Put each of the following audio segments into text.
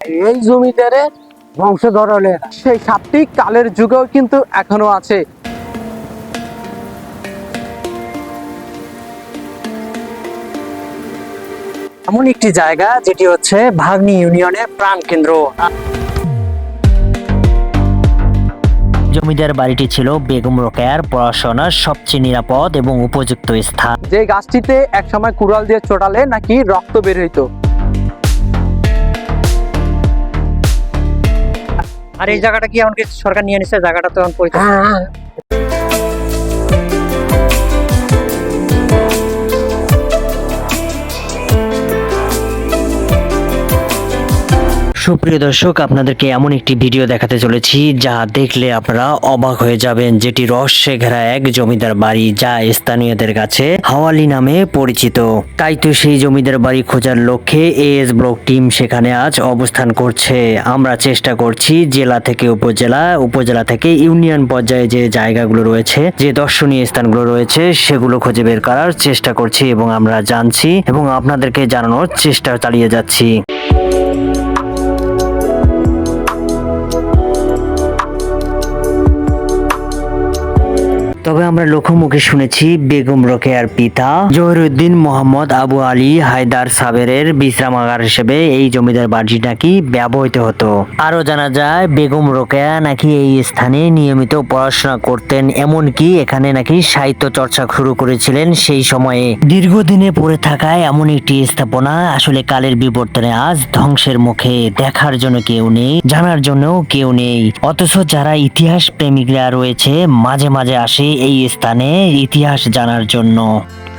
এই জমিদারে বংশধর হলে এরা। সেই সাপটি কালের যুগেও কিন্তু এখনও আছে। এমন একটি জায়গা যেটি হচ্ছে ভাগ্নি ইউনিয়নের প্রাণ কেন্দ্র। জমিদার বাড়িটি ছিল বেগম রোকেয়ার পড়াশোনার সবচেয়ে নিরাপদ এবং উপযুক্ত স্থান। যে গাছটিতে একসময় কুড়াল দিয়ে চোটালে নাকি রক্ত বের হইতো। আর এই জায়গাটা কি এমনকি সরকার নিয়ে নিচ্ছে জায়গাটা তো এখন পরিত্যক্ত। সুপ্রিয় দর্শক, আপনাদেরকে এমন একটি ভিডিও দেখাতে চলেছি যা দেখলে আপনারা অবাক হয়ে যাবেন। যেটি রহস্যে ঘেরা এক জমিদার বাড়ি যা স্থানীয়দের কাছে হাওয়ালি নামে পরিচিত। তাই তো সেই জমিদার বাড়ি খোঁজার লক্ষ্যে এএস ব্লক টিম সেখানে আজ অবস্থান করছে। আমরা চেষ্টা করছি জেলা থেকে উপজেলা উপজেলা থেকে ইউনিয়ন পর্যায়ে যে জায়গাগুলো রয়েছে, যে দর্শনীয় স্থানগুলো রয়েছে, সেগুলো খুঁজে বের করার চেষ্টা করছি এবং আমরা জানছি এবং আপনাদেরকে জানানোর চেষ্টা চালিয়ে যাচ্ছি। তবে আমরা লোকমুখে শুনেছি, বেগম রোকেয়ার পিতা জহিরুদ্দিন মোহাম্মদ আবু আলী হায়দার সাবেরের বিশ্রামাগার হিসেবে এই জমিদার বাড়ি নাকি ব্যবহৃত হতো। আরও জানা যায়, বেগম রোকেয়া নাকি এই স্থানে নিয়মিত পড়াশোনা করতেন, এমনকি এখানে নাকি সাহিত্য চর্চা শুরু করেছিলেন সেই সময়ে। দীর্ঘদিনে পড়ে থাকায় এমন একটি স্থাপনা আসলে কালের বিবর্তনে আজ ধ্বংসের মুখে, দেখার জন্য কেউ নেই, জানার জন্য কেউ নেই। অথচ যারা ইতিহাস প্রেমিকরা রয়েছে, মাঝে মাঝে আসে এই স্থানে ইতিহাস জানার জন্য।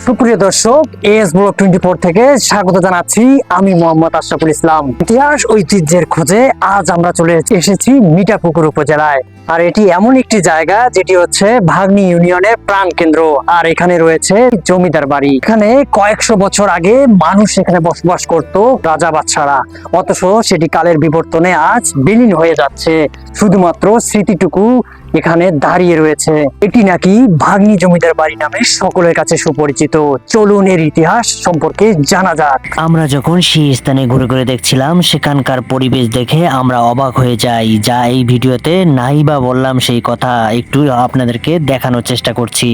সুপ্রিয় দর্শক, এস ব্লক টোয়েন্টি ফোর থেকে স্বাগত জানাচ্ছি আমি মোহাম্মদ আশরাফুল ইসলাম। ইতিহাস ঐতিহ্যের খোঁজে আজ আমরা চলে এসেছি মিঠাপুকুর উপজেলায়। আর এটি এমন একটি জায়গা যেটি হচ্ছে ভাগ্নি ইউনিয়নের প্রাণ কেন্দ্র। আর এখানে রয়েছে জমিদার বাড়ি। এখানে কয়েকশো বছর আগে মানুষ এখানে বসবাস করত রাজা বাচ্চারা অথচ সেটি কালের বিবর্তনে আজ বিলীন হয়ে যাচ্ছে। শুধুমাত্র স্মৃতিটুকু এখানে দাঁড়িয়ে রয়েছে। এটি নাকি ভাগ্নি জমিদার বাড়ি নামে সকলের কাছে সুপরিচিত। চলুন এর ইতিহাস সম্পর্কে জানা যাক। আমরা যখন সেই স্থানে ঘুরে ঘুরে দেখছিলাম, সেখানকার পরিবেশ দেখে আমরা অবাক হয়ে যাই। যা এই ভিডিওতে নাই বা বললাম সেই কথা, একটু আপনাদেরকে দেখানোর চেষ্টা করছি।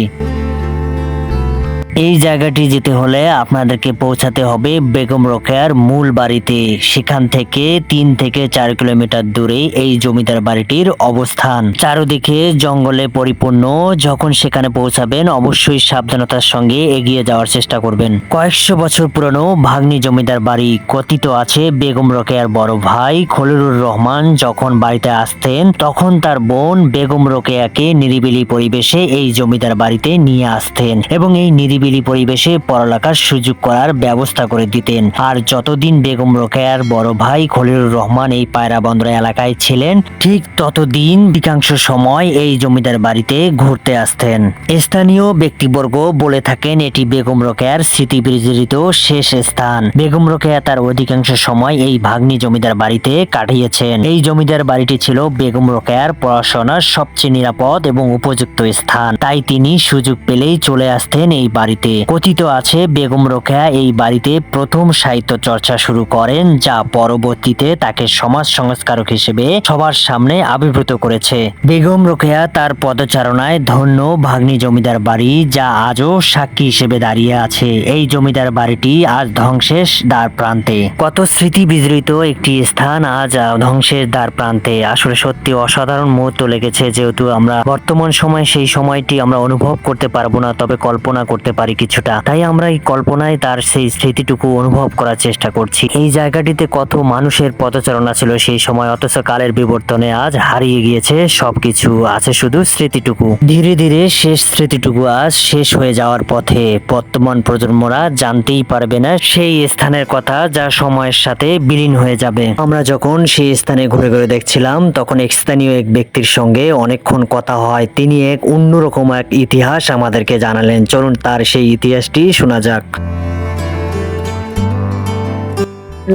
এই জায়গাটি যেতে হলে আপনাদেরকে পৌঁছাতে হবে বেগম রোকেয়ার মূল বাড়িতে। সেখান থেকে তিন থেকে চার কিলোমিটার দূরে এই জমিদার বাড়িটির অবস্থান। চারদিকে জঙ্গলে পরিপূর্ণ। যখন সেখানে পৌঁছাবেন, অবশ্যই সাবধানতার সঙ্গে এগিয়ে যাওয়ার চেষ্টা করবেন। কয়েকশো বছর পুরনো ভাগ্নি জমিদার বাড়ি কথিত আছে বেগম রোকেয়ার বড় ভাই খলিলুর রহমান যখন বাড়িতে আসতেন, তখন তার বোন বেগম রোকেয়াকে নিরিবিলি পরিবেশে এই জমিদার বাড়িতে নিয়ে আসতেন এবং এই নিরিবিলি পরিবেশে পড়ালেখার সুযোগ করার ব্যবস্থা করে দিতেন। আর যতদিন বেগম রোকেয়ার বড় ভাই খলিলুর রহমান এই পায়রা বন্দর এলাকায় ছিলেন, ঠিক ততদিন বিকাংশ সময় এই জমিদার বাড়িতে ঘুরতে আসতেন। স্থানীয় ব্যক্তিবর্গ বলে থাকেন, এটি বেগম রোকেয়ার স্মৃতি বিজড়িত শেষ স্থান। বেগম রোকেয়া তার অধিকাংশ সময় এই ভাগ্নি জমিদার বাড়িতে কাটিয়েছেন। এই জমিদার বাড়িটি ছিল বেগম রোকেয়ার পড়াশোনার সবচেয়ে নিরাপদ এবং উপযুক্ত স্থান। তাই তিনি সুযোগ পেলেই চলে আসতেন এই বাড়িতে। কথিত আছে, বেগম রোকেয়া এই বাড়িতে প্রথম সাহিত্য চর্চা শুরু করেন, যা পরবর্তীতে তাকে সমাজ সংস্কারক হিসেবে সবার সামনে আবির্ভূত করেছে। বেগম রোকেয়া তার পদচারণায় ধন্য ভাগ্নি জমিদার বাড়ি, যা আজও সাক্ষী হিসেবে দাঁড়িয়ে আছে। এই জমিদার বাড়িটি আজ ধ্বংসের দ্বার প্রান্তে। কত স্মৃতি বিজড়িত একটি স্থান আজ ধ্বংসের দ্বার প্রান্তে। আসলে সত্যি অসাধারণ মুহূর্ত লেগেছে, যেহেতু আমরা বর্তমান সময় সেই সময়টি আমরা অনুভব করতে পারব না, তবে কল্পনা করতে পারি কিছুটা। তাই আমরা এই কল্পনায় তার সেই স্মৃতিটুকু অনুভব করার চেষ্টা করছি। এই জায়গাটিতে কত মানুষের পদচারণা ছিল সেই সময়, অথচ কালের বিবর্তনে আজ হারিয়ে গিয়েছে সবকিছু। আছে শুধু স্মৃতিটুকু। ধীরে ধীরে শেষ স্মৃতিটুকু আজ শেষ হয়ে যাওয়ার পথে বর্তমান প্রজন্মরা জানতেই পারবে না সেই স্থানের কথা যা সময়ের সাথে বিলীন হয়ে যাবে। আমরা যখন সেই স্থানে ঘুরে ঘুরে দেখছিলাম, তখন এক স্থানীয় এক ব্যক্তির সঙ্গে অনেকক্ষণ কথা হয়। তিনি এক অন্যরকম এক ইতিহাস আমাদেরকে জানালেন। চলুন তার সেই ইতিহাসটি শোনা যাক।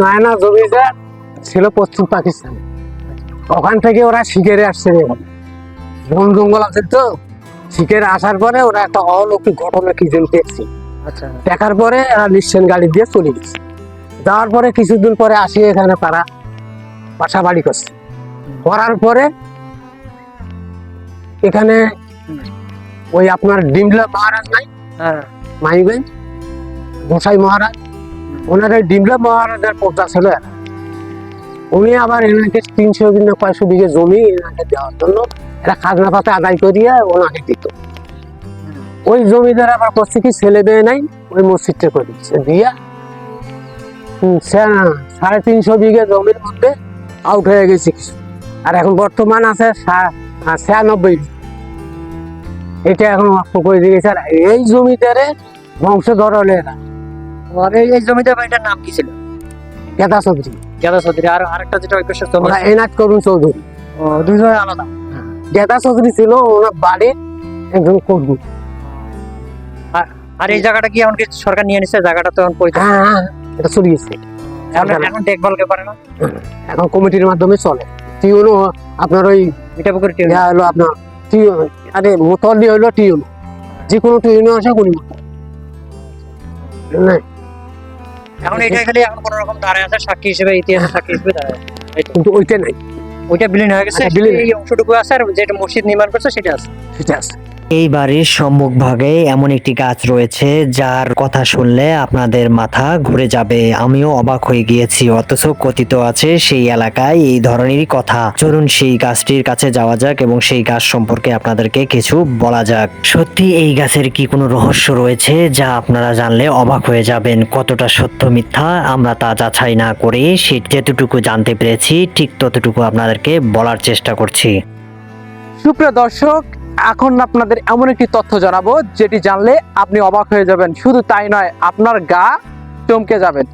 নয়না জমিদার ছিল পশ্চিম পাকিস্তান। ওখান থেকে ওরা শিকারে আসছে বন জঙ্গল আছে তো। শিকারে আসার পরে ওরা একটা অলৌকিক ঘটনা কি যেন দেখছি। আচ্ছা। দেখার পরে এরা নিশ্চয় গাড়ি দিয়ে চলে গেছে। যাওয়ার পরে কিছুদিন পরে আসি এখানে তারা বাসা বাড়ি করছে। করার পরে এখানে ওই আপনার ডিমলা মহারাজ নাই মাইগঞ্জ গোসাই মহারাজ? ওনার ডিমলা মহারাজের পর্দা ছিল। উনি আবার এনাকে তিনশো বিঘা কয়শো বিঘে জমি এনাকে দেওয়ার জন্য এরা খাজনা পাতে আদায় করিয়ে ওনাকে দিত। ওই জমিদার আবার করছে কি ছেলে মেয়ে নাই, ওই মসজিদটা করে দিচ্ছে। দিয়া সাড়ে তিনশো বিঘে জমির মধ্যে আউট হয়ে গেছে কিছু। আর এখন বর্তমান আছে ছিয়ানব্বই বিঘে। এটা এখন অক্ষ করে দিয়েছে আর এই জমিদারে বংশধর হলে এরা আর এই এই জমিদার বাড়িটার নাম কি ছিল? গেদা চৌধুরী। গেদা চৌধুরী। আর আরেকটা যেটা পাশে জমি ওরা করুন চৌধুরী। ও, দুইজনে আলাদা। গেদা চৌধুরী ছিল ওনার বাড়ির একজন কর্মী আর এই জায়গাটা কি এখন কি সরকার নিয়ে নিছে? জায়গাটা তো এখন পরিত্যক্ত। হ্যাঁ হ্যাঁ এটা চলে গেছে। এখন এখন দেখভাল কে পারে না? এখন কমিটির মাধ্যমে চলে। টিউনও আপনার ওই এটা পুকুরে টিউন। হলো আপনার টিউন আরে মোতলি হলো টিউন। যে কোনো টিউনে আসে কোন এখন এটা খালি এখন কোনো রকম দাঁড়ায় আছে সাক্ষী হিসেবে ইতিহাস সাক্ষী হিসেবে দাঁড়ায় কিন্তু ওইটা নাই। ওইটা বিলীন হয়ে গেছে আচ্ছা, এই অংশটুকু আছে আর যেটা মসজিদ নির্মাণ করছে সেটা আছে। সেটা আছে। এই বাড়ির সম্মুখ ভাগে এমন একটি গাছ রয়েছে, যার কথা শুনলে আপনাদের মাথা ঘুরে যাবে। আমিও অবাক হয়ে গিয়েছি, অথচ কথিত আছে সেই এলাকায় এই ধরনেরই কথা। চলুন সেই গাছটির কাছে যাওয়া যাক এবং সেই গাছ সম্পর্কে আপনাদেরকে কিছু বলা যাক। সত্যি এই গাছের কি কোনো রহস্য রয়েছে, যা আপনারা জানলে অবাক হয়ে যাবেন? কতটা সত্য মিথ্যা আমরা তা যাচাই না করে সে যেতটুকু জানতে পেরেছি, ঠিক ততটুকু আপনাদেরকে বলার চেষ্টা করছি। সুপ্রিয় দর্শক এখন আপনাদের এমন একটি তথ্য জানাব, যেটি জানলে আপনি অবাক হয়ে যাবেন। শুধু তাই নয়, আপনার গা চমকে যাবেন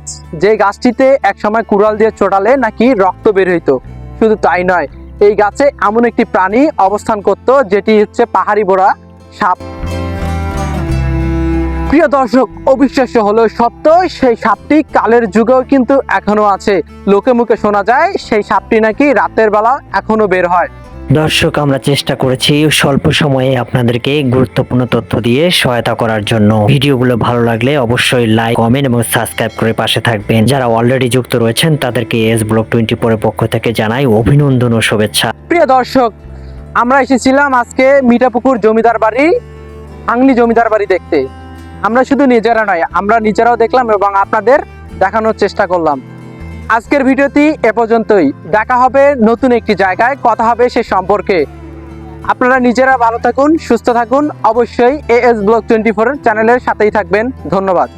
যে গাছটিতে একসময় কুড়াল দিয়ে চোটালে নাকি রক্ত বের হইতো। শুধু তাই নয়, এই গাছে এমন একটি প্রাণী অবস্থান করত, যেটি হচ্ছে পাহাড়ি বোড়া সাপ। প্রিয় দর্শক, অবিশ্বাস্য হলেও সত্য সেই সাপটি কালের যুগেও কিন্তু এখনও আছে। লোকে মুখে শোনা যায়, সেই সাপটি নাকি রাতের বেলা এখনও বের হয়। দর্শক, আমরা চেষ্টা করেছি স্বল্প সময়ে আপনাদেরকে গুরুত্বপূর্ণ তথ্য দিয়ে সহায়তা করার জন্য। ভিডিওগুলো ভালো লাগলে অবশ্যই লাইক, কমেন্ট এবং সাবস্ক্রাইব করে পাশে থাকবেন। যারা অলরেডি যুক্ত রয়েছেন, তাদেরকে এস ব্লক টোয়েন্টি ফোরের পক্ষ থেকে জানাই অভিনন্দন ও শুভেচ্ছা। প্রিয় দর্শক, আমরা এসেছিলাম আজকে মিঠাপুকুর জমিদার বাড়ি, আংলি জমিদার বাড়ি দেখতে। আমরা শুধু নিজেরা নয়, আমরা নিজেরাও দেখলাম এবং আপনাদের দেখানোর চেষ্টা করলাম। আজকের ভিডিওটি এ পর্যন্তই। দেখা হবে নতুন একটি জায়গায়। কথা হবে সে সম্পর্কে। আপনারা নিজেরা ভালো থাকুন, সুস্থ থাকুন। অবশ্যই A S block twenty four চ্যানেলের সাথেই থাকবেন। ধন্যবাদ।